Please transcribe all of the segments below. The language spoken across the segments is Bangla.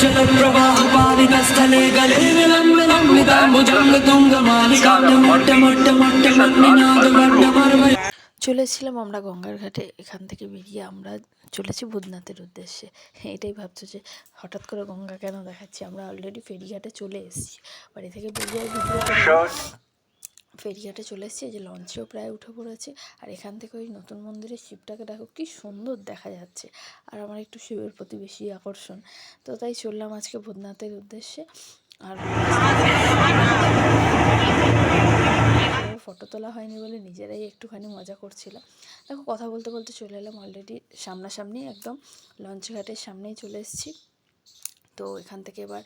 जलप्रवाहपालिकस्थले गले विलम्बिलम्बिताम्बुजङ्ग तुङ्गमालिकां मोट्ट मोट्ट मोट्ट मन्निनादवर्णमर्वय চলেছিলাম আমরা গঙ্গার ঘাটে এখান থেকে বেরিয়ে আমরা চলেছি ভূতনাথের উদ্দেশ্যে এটাই ভাবছো যে হঠাৎ করে গঙ্গা কেন দেখাচ্ছি আমরা অলরেডি ফেরিঘাটে চলে এসেছি বাড়ি থেকে বেরিয়ে ভিডিও ফেরিঘাটে চলে এসেছি যে লঞ্চেও প্রায় উঠে পড়েছি। আর এখান থেকে ওই নতুন মন্দিরের শিবটাকে দেখো কি সুন্দর দেখা যাচ্ছে। আর আমার একটু শিবের প্রতি বেশি আকর্ষণ। তো তাই চললাম আজকে ভূতনাথের উদ্দেশ্যে। আর ফটো তোলা হয়নি বলে নিজেরাই একটুখানি মজা করছিলাম। দেখো কথা বলতে বলতে চলে এলাম অলরেডি সামনাসামনি একদম। লঞ্চ ঘাটের সামনেই চলে এসেছি। তো এখান থেকে এবার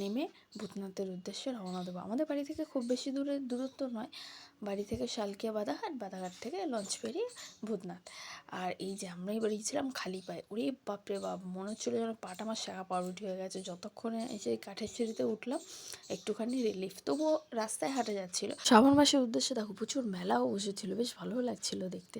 নেমে ভূতনাথের উদ্দেশ্যে রওনা দেবো। আমাদের বাড়ি থেকে খুব বেশি দূরে, দূরত্ব নয়। বাড়ি থেকে শালকিয়া বাদাঘাট বাদাঘাট থেকে লঞ্চ পেরিয়ে ভূতনাথ। আর এই যে আমরাই বেরিয়েছিলাম খালি পায়ে, ওরে বাপরে বাপ, মনে হচ্ছিল যেন পাটা আমার শাখা পাউরুটি হয়ে গেছে। যতক্ষণে যে কাঠের সিঁড়িতে উঠলাম, একটুখানি রিলিফ তবুও রাস্তায় হাঁটা যাচ্ছিল। শ্রাবণ মাসের উদ্দেশ্যে দেখো প্রচুর মেলাও বসেছিল, বেশ ভালোও লাগছিল দেখতে।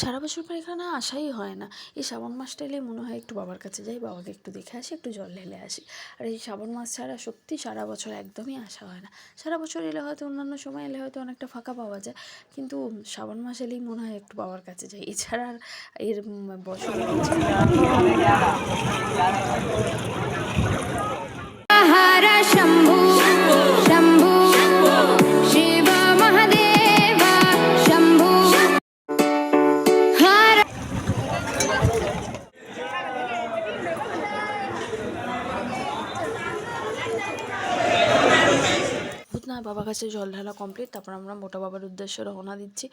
সারা বছর পর এখানে আসাই হয় না। এই শ্রাবণ মাসটা এলে মনে হয় একটু বাবার কাছে যাই, বাবাকে একটু দেখে আসি, একটু জল ঢেলে আসি। আর এই শ্রাবণ মাস ছাড়া সত্যি সারা বছর একদমই আসা হয় না। সারা বছর এলে হয়তো অন্যান্য সময় এলে হয়তো অনেকটা ফাঁকা পাওয়া যায়, কিন্তু শ্রাবণ মাস এলেই মনে হয় একটু বাবার কাছে যাই। এছাড়া আর এর বছর বাবার কাছে জল ঢালা কমপ্লিট তারপর আমরা মোটা বাবার উদ্দেশ্যে রওনা দিচ্ছি।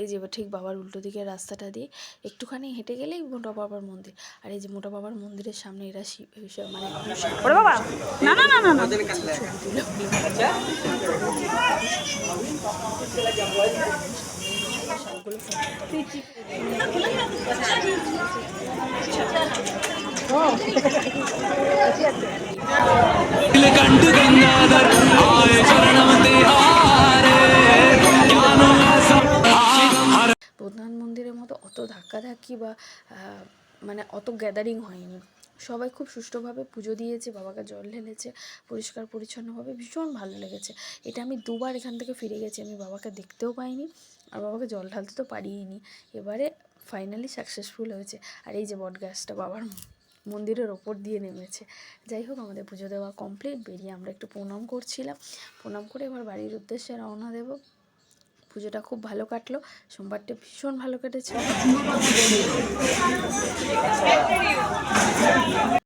এই যে ঠিক বাবার উল্টো দিকে রাস্তাটা দিয়ে একটুখানি হেঁটে গেলেই মোটা বাবার মন্দির। আর এই যে মোটা বাবার মন্দিরের সামনে এরা মানে গঙ্গাধর ধাক্কাধাক্কি বা মানে অত গ্যাদারিং হয়নি। সবাই খুব সুষ্ঠুভাবে পুজো দিয়েছে, বাবাকে জল ঢেলেছে, পরিষ্কার পরিচ্ছন্নভাবে ভীষণ ভালো লেগেছে। এটা আমি দুবার এখান থেকে ফিরে গেছি, আমি বাবাকে দেখতেও পাইনি, আর বাবাকে জল ঢালতে তো পারিনি এবারে ফাইনালি সাকসেসফুল হয়েছে। আর এই যে বট গাছটা বাবার মন্দিরের ওপর দিয়ে নেমেছে। যাই হোক, আমাদের পুজো দেওয়া কমপ্লিট বেরিয়ে আমরা একটু প্রণাম করছিলাম। প্রণাম করে এবার বাড়ির উদ্দেশ্যে রওনা দেবো। পুজোটা খুব ভালো কাটলো। সোমবারটা ভীষণ ভালো কেটেছে।